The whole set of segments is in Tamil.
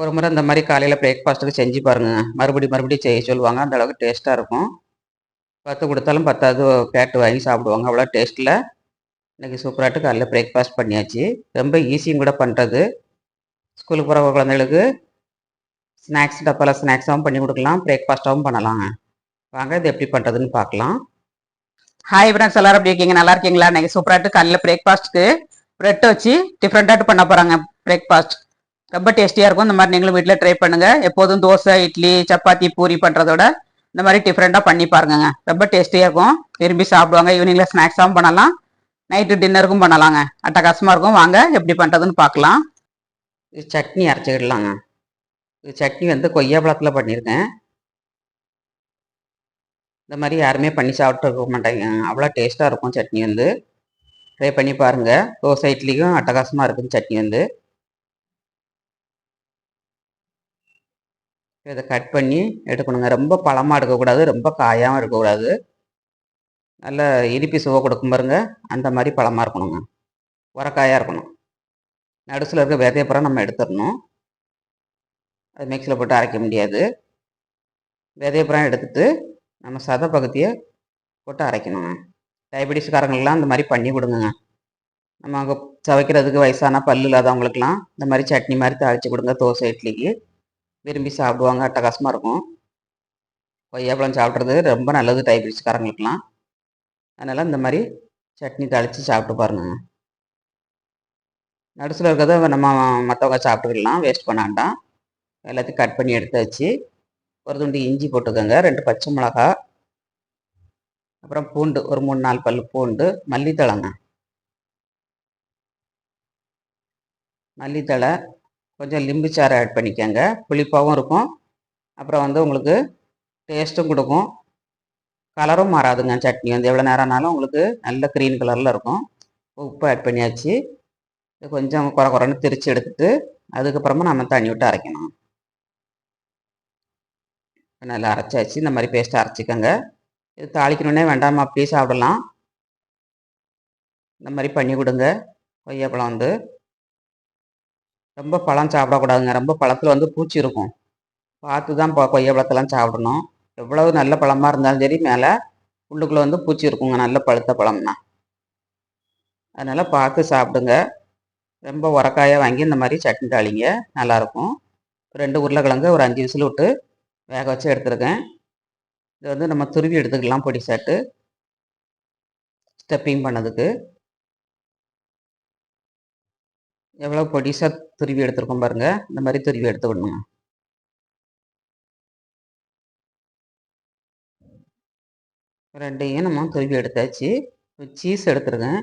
ஒரு முறை இந்த மாதிரி காலையில் பிரேக்ஃபாஸ்ட்டுக்கு செஞ்சு பாருங்கள் மறுபடி மறுபடியும் செய்ய சொல்லுவாங்க. அந்த அளவுக்கு டேஸ்ட்டாக இருக்கும். பத்து கொடுத்தாலும் பத்தாவது கேட்டு வாங்கி சாப்பிடுவாங்க. அவ்வளோ டேஸ்ட்டில் இன்றைக்கி சூப்பராகிட்டு காலையில் பிரேக்ஃபாஸ்ட் பண்ணியாச்சு. ரொம்ப ஈஸியும் கூட பண்ணுறது ஸ்கூலுக்கு போகிற குழந்தைகளுக்கு ஸ்நாக்ஸ் டப்பாவில் ஸ்நாக்ஸாகவும் பண்ணி கொடுக்கலாம். பிரேக்ஃபாஸ்ட்டாகவும் பண்ணலாங்க வாங்க இது எப்படி பண்ணுறதுன்னு பார்க்கலாம். ஹாய் ஃப்ரெண்ட்ஸ் எல்லாரும் எப்படி இருக்கீங்க? நல்லா இருக்கீங்களா? இன்னைக்கு சூப்பராகிட்டு காலையில் பிரேக்ஃபாஸ்ட்டுக்கு ப்ரெட் வச்சு டிஃப்ரெண்ட்டாக பண்ண போகிறாங்க பிரேக்ஃபாஸ்ட் ரொம்ப டேஸ்டியாக இருக்கும். இந்த மாதிரி நீங்களும் வீட்டில் ட்ரை பண்ணுங்கள் எப்போதும் தோசை இட்லி சப்பாத்தி பூரி பண்ணுறதோட இந்த மாதிரி டிஃப்ரெண்ட்டாக பண்ணி பாருங்கங்க. ரொம்ப டேஸ்டியாக இருக்கும். விரும்பி சாப்பிடுவாங்க. ஈவினிங்கில் ஸ்நாக்ஸாகவும் பண்ணலாம். நைட்டு டின்னருக்கும் பண்ணலாங்க. அட்டகாசமாக இருக்கும். வாங்க எப்படி பண்ணுறதுன்னு பார்க்கலாம். இது சட்னி அரைச்சிக்கிடலாங்க. இது சட்னி வந்து கொய்யா பழத்தில் பண்ணியிருக்கேன். இந்த மாதிரி யாருமே பண்ணி சாப்பிட்டு இருக்க மாட்டாங்க. அவ்வளோ டேஸ்ட்டாக இருக்கும் சட்னி வந்து. ட்ரை பண்ணி பாருங்கள் தோசை இட்லிக்கும் அட்டகாசமாக இருக்கும் சட்னி வந்து. இதை கட் பண்ணி எடுக்கணுங்க. ரொம்ப பழமாக எடுக்கக்கூடாது ரொம்ப காயாகவும் இருக்கக்கூடாது நல்ல இனிப்பி சுவை கொடுக்கும் பாருங்க. அந்த மாதிரி பழமாக இருக்கணுங்க. உரக்காயாக இருக்கணும். நடுசில் இருக்க விதையப்புறம் நம்ம எடுத்துடணும். அது மிக்சியில் போட்டு அரைக்க முடியாது. விதையப்புறம் எடுத்துட்டு நம்ம சத பகுதியை போட்டு அரைக்கணுங்க. டயபெட்டிஸ்காரங்களுக்கெல்லாம் இந்த மாதிரி பண்ணி கொடுங்க. நம்ம அங்கே சவைக்கிறதுக்கு வயசான பல்லு இல்லாதவங்களுக்கெல்லாம் இந்த மாதிரி சட்னி மாதிரி தாளித்து கொடுங்க. தோசை இட்லிக்கு. விரும்பி சாப்பிடுவாங்க அட்டகாசமாக இருக்கும். கொய்யாப்பழம் சாப்பிட்றது ரொம்ப நல்லது டயபெட்டிஸ்காரங்களுக்கெல்லாம் அதனால் இந்த மாதிரி சட்னி தாளித்து சாப்பிட்டு பாருங்க. நடுசில் இருக்கிறத நம்ம மற்றவங்க சாப்பிட்டுக்கலாம் வேஸ்ட் பண்ண வேண்டாம். எல்லாத்தையும் கட் பண்ணி எடுத்து வச்சு ஒரு துண்டு இஞ்சி போட்டுக்கோங்க ரெண்டு பச்சை மிளகா அப்புறம் பூண்டு ஒரு மூணு நாலு பல் பூண்டு மல்லித்தழைங்க. மல்லித்தழை கொஞ்சம் லிம்பு சாறு ஆட் பண்ணிக்கோங்க. புளிப்பாகவும் இருக்கும். அப்புறம் வந்து உங்களுக்கு டேஸ்ட்டும் கொடுக்கும். கலரும் மாறாதுங்க சட்னி. வந்து எவ்வளோ நேரம் ஆனாலும் உங்களுக்கு நல்ல க்ரீன் கலரில் இருக்கும். உப்பு ஆட் பண்ணியாச்சு. இது கொஞ்சம் குறை குறைன்னு திரித்து எடுத்துட்டு அதுக்கப்புறமா நம்ம தண்ணி விட்டு அரைக்கணும். நல்லா அரைச்சாச்சு. இந்த மாதிரி பேஸ்ட்டு அரைச்சிக்கோங்க. இது தாளிக்கணுன்னே வேண்டாமா. அப்படியே சாப்பிடலாம். இந்த மாதிரி பண்ணி கொடுங்க. கொய்யாப்பழம் வந்து. ரொம்ப பழம் சாப்பிடக்கூடாதுங்க. ரொம்ப பழத்தில் வந்து பூச்சி இருக்கும். பார்த்து தான் கொய்யா பழத்தெல்லாம் சாப்பிடணும். எவ்வளவு நல்ல பழமாக இருந்தாலும் சரி மேலே உள்ளுக்குள்ளே வந்து பூச்சி இருக்குங்க. நல்ல பழுத்த பழம்னா. அதனால் பார்த்து சாப்பிடுங்க. ரொம்ப உரக்காயாக வாங்கி இந்த மாதிரி சட்னி தாளிங்க. நல்லாயிருக்கும். ரெண்டு உருளைக்கிழங்கு ஒரு அஞ்சு விசில் விட்டு வேக வச்சு எடுத்துருக்கேன். இது வந்து நம்ம துருவி எடுத்துக்கலாம் பொடி சாட்டு. ஸ்டெப்பிங் பண்ணதுக்கு. எவ்வளோ பொடிசாக துருவி எடுத்துருக்கோம் பாருங்கள் இந்த மாதிரி துருவி எடுத்துக்கணுங்க ரெண்டையும் நம்ம துருவி எடுத்தாச்சு. சீஸ் எடுத்துருக்கேன்.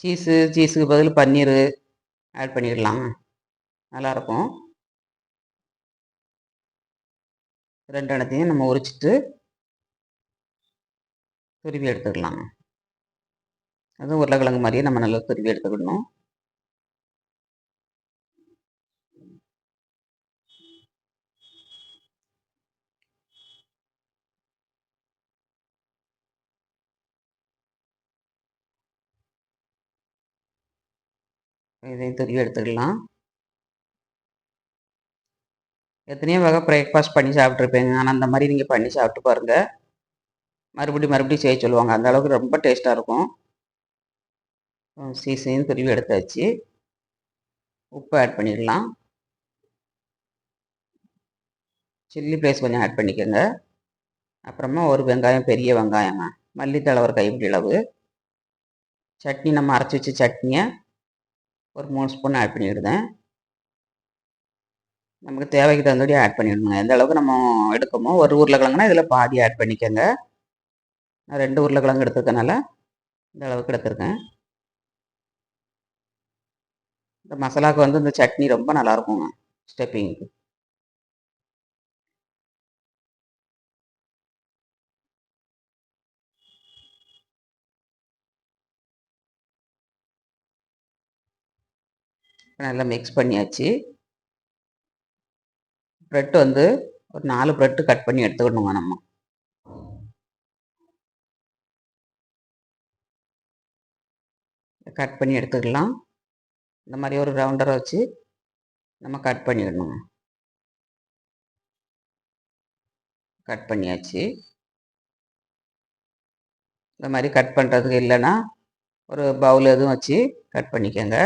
சீஸு சீஸுக்கு பதில் பன்னீர் ஆட் பண்ணிடலாம் நல்லாயிருக்கும் ரெண்டு இடத்தையும் நம்ம உரிச்சிட்டு துருவி எடுத்துக்கலாம் அதுவும் உருளைக்கிழங்கு மாதிரியே நம்ம நல்லா துருவி எடுத்துக்கணும் இதையும் துருவி எடுத்துக்கலாம். எத்தனையோ வகை பிரேக்ஃபாஸ்ட் பண்ணி சாப்பிட்ருப்பேங்க ஆனால் அந்த மாதிரி நீங்கள் பண்ணி சாப்பிட்டு பாருங்கள் மறுபடியும் மறுபடியும் செய்ய சொல்லுவாங்க. அந்த அளவுக்கு ரொம்ப டேஸ்ட்டாக இருக்கும். சீசையும் துருவி எடுத்தாச்சு. உப்பு ஆட் பண்ணிடலாம். சில்லி ப்ளேஸ் கொஞ்சம் ஆட் பண்ணிக்கோங்க. அப்புறமா ஒரு வெங்காயம் பெரிய வெங்காயங்க. மல்லித்தலை ஒரு கைப்பிடி அளவு. சட்னி நம்ம அரைச்சி வச்ச சட்னியை ஒரு மூணு ஸ்பூன் ஆட் பண்ணிவிடுதேன் நமக்கு தேவைக்கு தகுந்தபடி ஆட் பண்ணிடணுங்க. எந்த அளவுக்கு நம்ம எடுக்கமோ ஒரு உருளைக்கிழங்குனா இதில் பாதி ஆட் பண்ணிக்கோங்க. நான் ரெண்டு உருளைக்கிழங்கு எடுத்துருக்கனால இந்த அளவுக்கு எடுத்துருக்கேன். இந்த மசாலாவுக்கு வந்து இந்த சட்னி ரொம்ப நல்லாயிருக்குங்க ஸ்டெப்பிங்க்கு நல்லா மிக்ஸ் பண்ணியாச்சு. ப்ரெட் வந்து ஒரு நாலு ப்ரெட்டு கட் பண்ணி எடுத்துக்கணுங்க நம்ம. கட் பண்ணி எடுத்துக்கலாம். இந்த மாதிரி ஒரு ரவுண்டரை வச்சு நம்ம கட் பண்ணிடணுங்க. கட் பண்ணியாச்சு. இந்த மாதிரி கட் பண்ணுறதுக்கு இல்லைன்னா ஒரு பவுல் எதுவும் வச்சு கட் பண்ணிக்கோங்க.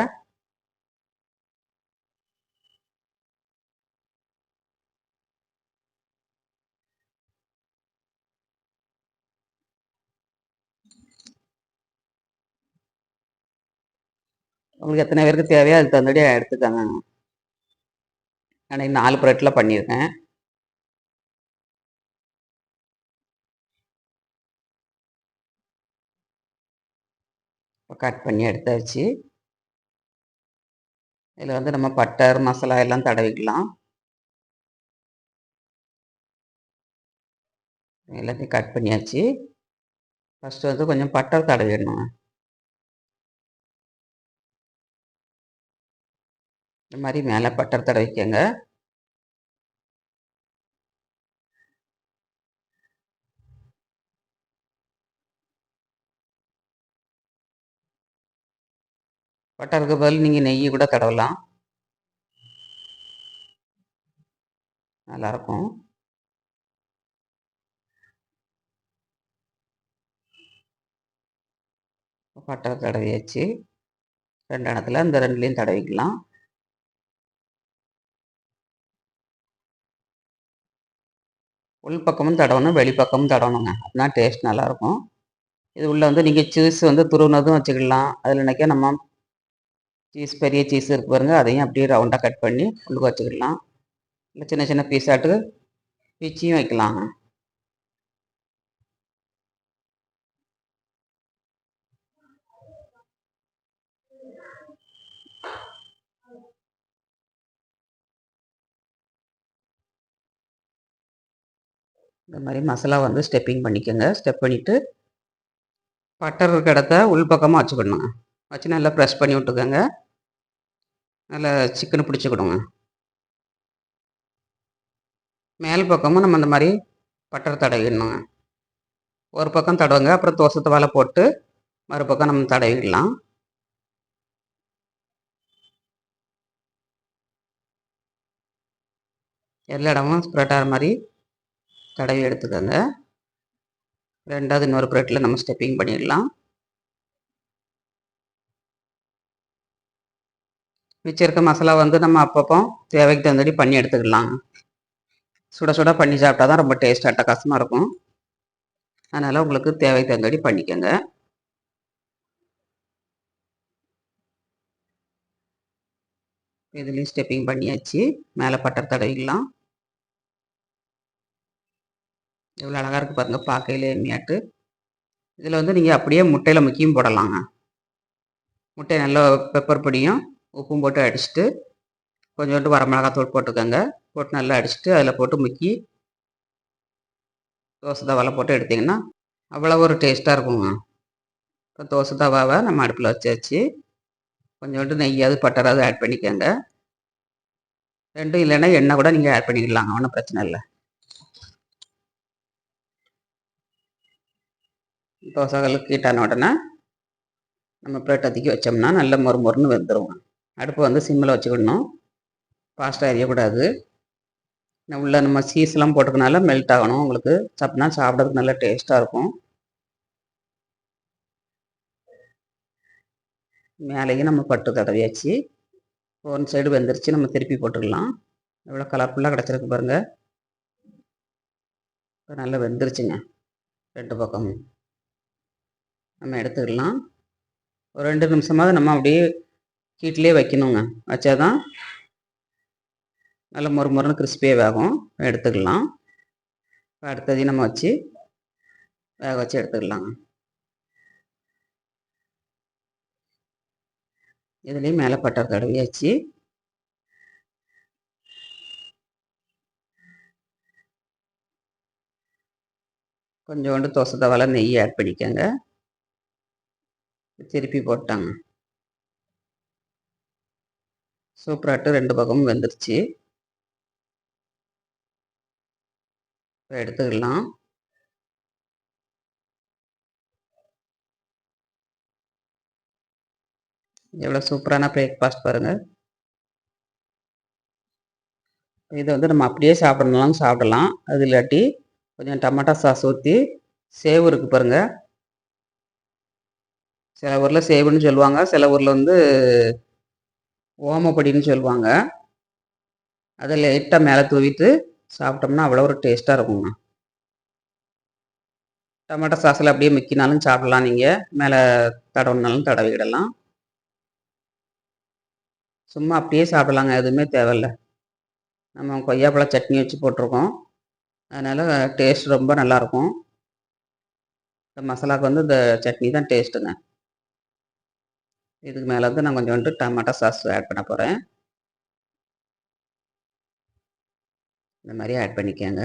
உங்களுக்கு எத்தனை பேருக்கு தேவையோ அதுக்கு தகுந்தபடி எடுத்துக்கோங்க. நான் நாலு ப்ரெட்டில் பண்ணியிருக்கேன். இப்போ கட் பண்ணி எடுத்தாச்சு. இதில் வந்து நம்ம பட்டர் மசாலா எல்லாம் தடவிக்கலாம். எல்லாத்தையும் கட் பண்ணியாச்சு. ஃபஸ்ட்டு வந்து கொஞ்சம் பட்டர் தடவிடணும். இந்த மாதிரி மேலே பட்டர் தடவிக்கங்க. பட்டருக்கு பதில் நீங்கள் நெய் கூட தடவலாம். நல்லாயிருக்கும் பட்டர் தடவியாச்சு. ரெண்டு இடத்துல இந்த ரெண்டுலேயும் தடவிக்கலாம். உள் பக்கமும் தடவணும் வெளிப்பக்கமும் தடவணுங்க. அப்படின்னா டேஸ்ட் நல்லாயிருக்கும். இது உள்ளே வந்து நீங்கள் சீஸ் வந்து துருவினதும் வச்சுக்கலாம் அதில் நினைக்க நம்ம சீஸ் பெரிய சீஸ் இருக்கு பாருங்கள் அதையும் அப்படியே ரவுண்டாக கட் பண்ணி உள்ளுக்கு வச்சுக்கலாம் இல்லை சின்ன சின்ன பீஸாட்டு பிச்சியும் வைக்கலாங்க. இந்த மாதிரி மசாலா வந்து ஸ்டெப்பிங் பண்ணிக்கோங்க. ஸ்டெப் பண்ணிவிட்டு பட்டர் இருக்க இடத்த உள் வச்சுக்கணுங்க வச்சு நல்லா ப்ரெஷ் பண்ணி விட்டுக்கோங்க. நல்லா சிக்கன் பிடிச்சிக்கிடுங்க மேல் பக்கமும் நம்ம இந்த மாதிரி பட்டர் தடவிடணுங்க. ஒரு பக்கம் தடவுங்க அப்புறம் தோசத்தை வாழை போட்டு மறுபக்கம் நம்ம தடவிடலாம். எல்லா இடமும் ஸ்ப்ரெட் ஆகிற மாதிரி தடவி எடுத்துக்கோங்க. ரெண்டாவது இன்னொரு ப்ரெட்டில் நம்ம ஸ்டெப்பிங் பண்ணிடலாம். மிச்சிருக்க இருக்க மசாலா வந்து நம்ம அப்பப்போ தேவைக்கு தகுந்தபடி பண்ணி எடுத்துக்கலாம். சுட சுட பண்ணி சாப்பிட்டா தான் ரொம்ப டேஸ்ட் அட்டகாசமாக இருக்கும். அதனால் உங்களுக்கு தேவைக்கு தகுந்தபடி பண்ணிக்கோங்க. இதுலேயும் ஸ்டெப்பிங் பண்ணியாச்சு. மேலே பட்டர் தடவிக்கலாம் எவ்வளோ அழகாக இருக்குது பாருங்கள் பார்க்கையிலே எம்மியாட்டு இதில் வந்து நீங்கள் அப்படியே முட்டையில் முக்கியும் போடலாங்க. முட்டை நல்லா பெப்பர் பொடியும் உப்பும் போட்டு அடிச்சுட்டு கொஞ்சோண்டு வரமிளகாத்தூள் போட்டுக்கோங்க. போட்டு நல்லா அடிச்சுட்டு அதில் போட்டு முக்கி தோசை தவாவில் போட்டு எடுத்திங்கன்னா அவ்வளோ ஒரு டேஸ்ட்டாக இருக்குங்க. இப்போ தோசை தவாவை நம்ம அடுப்பில் வச்சாச்சு. கொஞ்சோண்டு நெய்யாவது பட்டராவது ஆட் பண்ணிக்கோங்க. ரெண்டும் இல்லைன்னா எண்ணெய் கூட நீங்கள் ஆட் பண்ணிக்கலாங்க ஒன்றும் பிரச்சனை இல்லை. தோசைகள் கீட்டான உடனே நம்ம பிளேட் அதிக்கி வச்சோம்னா நல்ல மொறு மொறுன்னு வெந்துடும் அடுப்பு வந்து சிம்மில் வச்சுக்கிடணும். ஃபாஸ்ட்டாக எரியக்கூடாது. உள்ள நம்ம சீஸ்லாம் போட்டுக்கனால மெல்ட் ஆகணும். உங்களுக்கு சப்னா சாப்பிட்றதுக்கு நல்லா டேஸ்ட்டாக இருக்கும். மேலேயும் நம்ம பட்டு தடவியாச்சு. ஒன் சைடு வெந்துருச்சு. நம்ம திருப்பி போட்டுக்கலாம் எவ்வளோ கலர்ஃபுல்லாக கிடச்சிருக்கு பாருங்கள் இப்போ நல்லா வெந்துருச்சுங்க. ரெண்டு பக்கமும் நம்ம எடுத்துக்கலாம். ஒரு ரெண்டு நிமிஷமாவது நம்ம அப்படியே ஹீட்லேயே வைக்கணுங்க. வச்சாதான் நல்ல மொறு மொறுன்னு கிறிஸ்பியாக வேகும். எடுத்துக்கலாம். இப்போ அடுத்ததையும் நம்ம வச்சு வேக வச்சு எடுத்துக்கலாங்க. இதுலேயும் மேலே பட்டர் தடவியாச்சு. கொஞ்சோண்டு தோசை தவளை நெய் ஆட் பண்ணிக்கோங்க. திருப்பி போட்டாங்க. சூப்பராட்டு ரெண்டு பக்கமும் வெந்துருச்சு. இப்போ எடுத்துக்கலாம். எவ்வளோ சூப்பரான பிரேக்ஃபாஸ்ட் பாருங்கள் இதை வந்து நம்ம அப்படியே சாப்பிடணும்னாலும் சாப்பிடலாம். அது இல்லாட்டி கொஞ்சம் டமாட்டா சாஸ் ஊற்றி சேவு இருக்குது பாருங்கள் சில ஊரில் சேவுன்னு சொல்லுவாங்க சில ஊரில் வந்து ஓமப்பொடின்னு சொல்லுவாங்க. அதை லைட்டாக மேலே தூவிட்டு சாப்பிட்டோம்னா அவ்வளோ ஒரு டேஸ்ட்டாக இருக்குங்க. டமாட்டோ சாஸில் அப்படியே மிக்கினாலும் சாப்பிடலாம் நீங்கள் மேலே தடவினாலும் தடவிடலாம். சும்மா அப்படியே சாப்பிடலாங்க எதுவுமே தேவையில்ல. நம்ம கொய்யாப்பழ சட்னி வச்சு போட்டிருக்கோம். அதனால் டேஸ்ட் ரொம்ப நல்லாயிருக்கும் இந்த மசாலாவுக்கு வந்து இந்த சட்னி தான் டேஸ்ட்டுங்க இதுக்கு மேலே வந்து நான் கொஞ்சோண்டு டமாட்டோ சாஸ் ஆட் பண்ண போகிறேன் இந்த மாதிரி ஆட் பண்ணிக்கோங்க.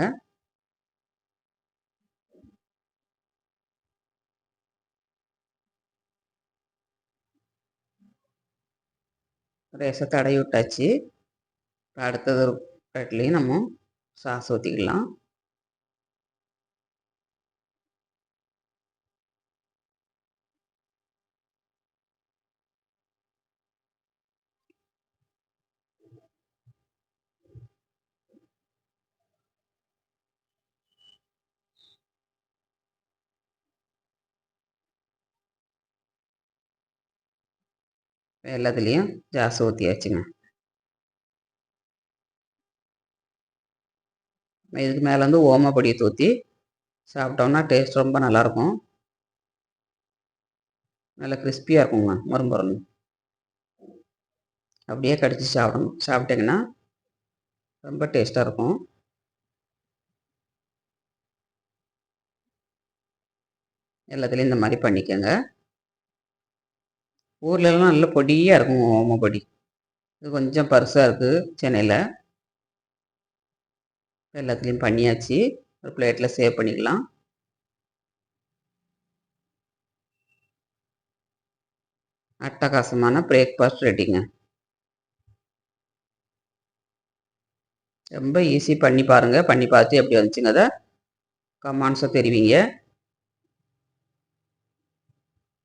ரேச தடவி விட்டாச்சு. அடுத்தது ஒரு பிளேட்லேயும் நம்ம சாஸ் ஊற்றிக்கலாம் எல்லாத்துலேயும் ஜாஸ் ஊற்றியாச்சுங்க இதுக்கு மேலே வந்து ஓமப்பொடியை தூற்றி சாப்பிட்டோம்னா டேஸ்ட் ரொம்ப நல்லாயிருக்கும். நல்லா கிறிஸ்பியாக இருக்குங்க மறுமுறன்னு. அப்படியே கடிச்சு சாப்பிடணும் சாப்பிட்டிங்கன்னா ரொம்ப டேஸ்ட்டாக இருக்கும். எல்லாத்துலேயும் இந்த மாதிரி பண்ணிக்கோங்க. ஊர்லலாம் நல்ல பொடியாக இருக்கும் ஓமப்பொடி இது கொஞ்சம் பருசாக இருக்குது சென்னையில். எல்லாத்துலேயும் பண்ணியாச்சு. ஒரு பிளேட்டில் சேவ் பண்ணிக்கலாம். அட்டகாசமான பிரேக்ஃபாஸ்ட் ரெடிங்க. ரொம்ப ஈஸி பண்ணி பாருங்கள் பண்ணி பார்த்து எப்படி வந்துச்சுங்க அதை கமான்ஸை தெரிவிங்க.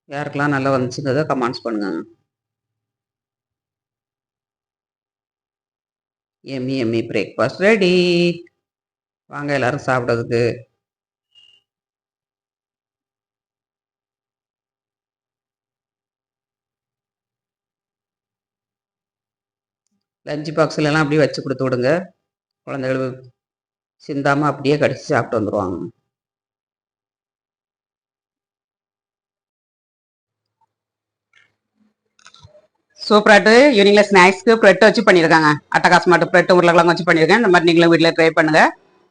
யாருக்கெல்லாம் நல்லா வந்துச்சுங்கிறத கமெண்ட்ஸ் பண்ணுங்க. எம்மி எம்மி பிரேக்ஃபாஸ்ட் ரெடி வாங்க எல்லாரும் சாப்பிட்றதுக்கு. லஞ்ச் பாக்ஸ்லலாம் அப்படியே வச்சு கொடுத்து விடுங்க. குழந்தைகள் சிந்தாமல் அப்படியே கடிச்சு சாப்பிட்டு வந்துடுவாங்க சூப்பராட்டு ஈவினிங்ல ஸ்நாக்ஸ்க்கு ப்ரெட் வச்சு பண்ணியிருக்காங்க அட்டகாசமாட்டு ப்ரெட் உருளைக்கிழங்கு வச்சு பண்ணியிருக்கேன் இந்த மாதிரி நீங்களும் வீட்டில் ட்ரை பண்ணுங்க.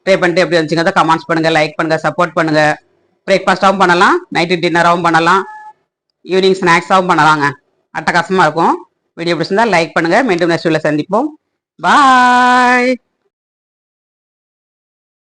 ட்ரை பண்ணிட்டு எப்படி வந்துச்சுங்க கமெண்ட்ஸ் பண்ணுங்க லைக் பண்ணுங்க சப்போர்ட் பண்ணுங்க. பிரேக்ஃபாஸ்ட்டாகவும் பண்ணலாம். நைட்டு டின்னராகவும் பண்ணலாம். ஈவினிங் ஸ்நாக்ஸாகவும் பண்ணலாங்க. அட்டகாசமாக இருக்கும். வீடியோ பிடிச்சிருந்தா லைக் பண்ணுங்க. மீண்டும் நெக்ஸ்ட் சந்திப்போம். பாய்